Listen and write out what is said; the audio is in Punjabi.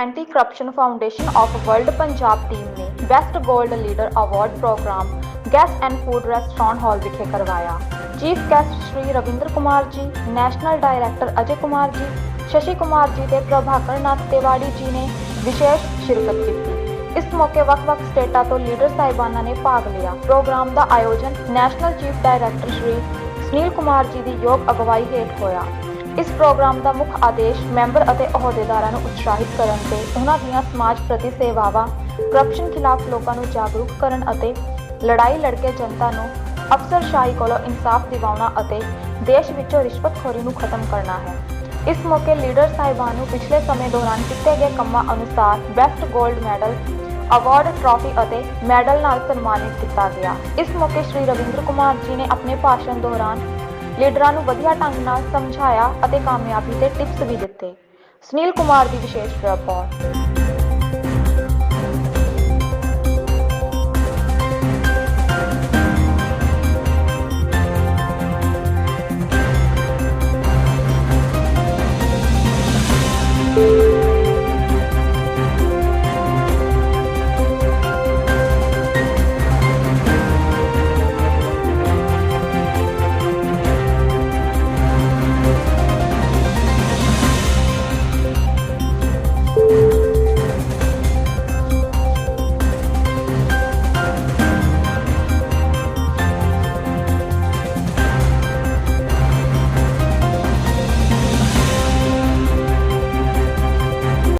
Anti corruption foundation of world Punjab team ਨੇ ਬੈਸਟ 골ਡ leader award programme guest and food restaurant hall ਵਿਖੇ ਕਰਵਾਇਆ। Chief guest Shri Ravinder Kumar ji national director ਅਜੇ ਕੁਮਾਰ ਜੀ ਸ਼ਸ਼ੀ ਕੁਮਾਰ ਜੀ ਤੇ ਪ੍ਰਭਾਕਰ ਨਾਥ ਤਿਵਾੜੀ ਜੀ ਨੇ ਵਿਸ਼ੇਸ਼ ਸ਼ਿਰਕਤ ਕੀਤੀ। ਇਸ ਮੌਕੇ ਵੱਖ-ਵੱਖ ਸਟੇਟਾਂ ਤੋਂ ਲੀਡਰ ਸਾਹਿਬਾਨਾਂ ਨੇ ਭਾਗ ਲਿਆ। ਪ੍ਰੋਗਰਾਮ ਦਾ ਆਯੋਜਨ national chief director Shri Sunil Kumar ji ਦੀ ਯੋਗ ਅਗਵਾਈ ਹੇਠ ਹੋਇਆ। ਇਸ ਪ੍ਰੋਗਰਾਮ ਦਾ ਮੁੱਖ ਆਦੇਸ਼ ਮੈਂਬਰ ਅਤੇ ਅਹੁਦੇਦਾਰਾਂ ਨੂੰ ਉਤਸ਼ਾਹਿਤ ਕਰਨ ਤੇ ਉਹਨਾਂ ਦੀਆਂ ਸਮਾਜ ਪ੍ਰਤੀ ਸੇਵਾਵਾਂ ਕਰਪਸ਼ਨ ਖਿਲਾਫ ਲੋਕਾਂ ਨੂੰ ਜਾਗਰੂਕ ਕਰਨ ਅਤੇ ਲੜਾਈ ਲੜ ਕੇ ਜਨਤਾ ਨੂੰ ਅਫਸਰਸ਼ਾਹੀ ਕੋਲੋਂ ਇਨਸਾਫ ਦਿਵਾਉਣਾ ਅਤੇ ਦੇਸ਼ ਵਿੱਚੋਂ ਰਿਸ਼ਵਤਖੋਰੀ ਨੂੰ ਖਤਮ ਕਰਨਾ ਹੈ। ਇਸ ਮੌਕੇ ਲੀਡਰ ਸਾਹਿਬਾਨ ਨੂੰ ਪਿਛਲੇ ਸਮੇਂ ਦੌਰਾਨ ਕੀਤੇ ਗਏ ਕੰਮਾਂ ਅਨੁਸਾਰ ਬੈਸਟ 골ਡ ਮੈਡਲ ਅਵਾਰਡ ਟਰਾਫੀ ਅਤੇ ਮੈਡਲ ਨਾਲ ਸਨਮਾਨਿਤ ਕੀਤਾ ਗਿਆ। ਇਸ ਮੌਕੇ ਸ਼੍ਰੀ ਰਵਿੰਦਰ ਕੁਮਾਰ ਜੀ ਨੇ ਆਪਣੇ ਭਾਸ਼ਣ ਦੌਰਾਨ ਲੀਡਰਾਂ ਨੂੰ ਵਧੀਆ ਢੰਗ ਨਾਲ ਸਮਝਾਇਆ ਅਤੇ ਕਾਮਯਾਬੀ ਦੇ ਟਿਪਸ ਵੀ ਦਿੱਤੇ। ਸੁਨੀਲ ਕੁਮਾਰ ਦੀ ਵਿਸ਼ੇਸ਼ ਰਿਪੋਰਟ